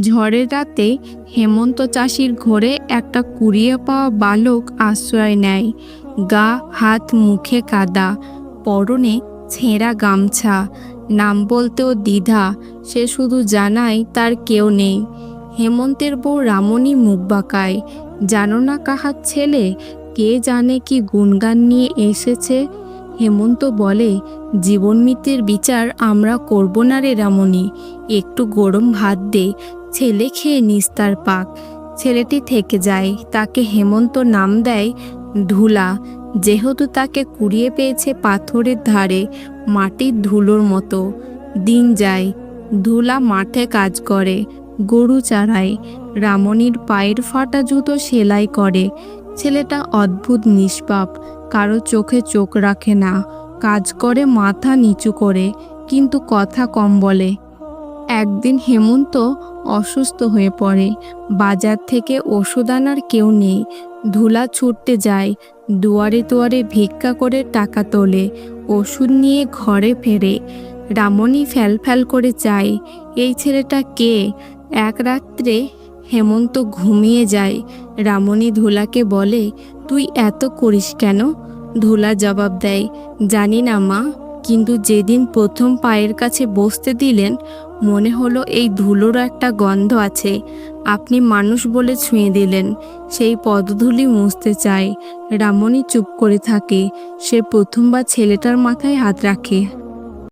ঝড়ের রাতে হেমন্ত চাষির ঘরে একটা কুড়িয়ে পাওয়া বালক আশ্রয় নেয়। গা, হাত, মুখে কাদা, পরনে ছেঁড়া গামছা, নাম বলতেও দ্বিধা, সে শুধু জানায় তার কেউ নেই। হেমন্তের বউ রামণী মুখ বাঁকায়, জানো না কাহার ছেলে? কে জানে কি গুণগান নিয়ে এসেছে? হেমন্ত বলে, জীবন বিচার আমরা করব না রে রামণী, একটু গরম ভাত দে ছেলে খেয়ে নিস্তার পাক। ছেলেটি থেকে যায়, তাকে হেমন্ত নাম দেয় ধুলা। যেহেতু তাকে কুড়িয়ে পেয়েছে পাথরের ধারে, মাটির ধুলোর মতো। দিন যায়, ধুলা মাঠে কাজ করে, গরু চারায়। রামণীর পায়ের ফাটা জুতো সেলাই করে। ছেলেটা অদ্ভুত নিষ্পাপ, কারও চোখে চোখ রাখে না। কাজ করে, মাথা নিচু করে, কিন্তু কথা কম বলে। একদিন হেমন্ত অসুস্থ হয়ে পড়ে। বাজার থেকে ওষুধ আনার কেউ নেই। ধুলা ছুটতে যায়, দুয়ারে দুয়ারে ভিক্ষা করে টাকা তোলে, ওষুধ নিয়ে ঘরে ফেরে। রামণী ফ্যাল ফ্যাল করে চায়, এই ছেলেটা কে? এক রাত্রে হেমন্ত ঘুমিয়ে যায়। রামণী ধুলাকে বলে, তুই এত করিস কেন? ধুলা জবাব দেয়, জানি না মা। কিন্তু যেদিন প্রথম পায়ের কাছে বসতে দিলেন, মনে হলো এই ধুলোর একটা গন্ধ আছে। আপনি মানুষ বলে ছুঁয়ে দিলেন, সেই পদধুলি মুছতে চায়। রামনি চুপ করে থাকে। সে প্রথমবার ছেলেটার মাথায় হাত রাখে।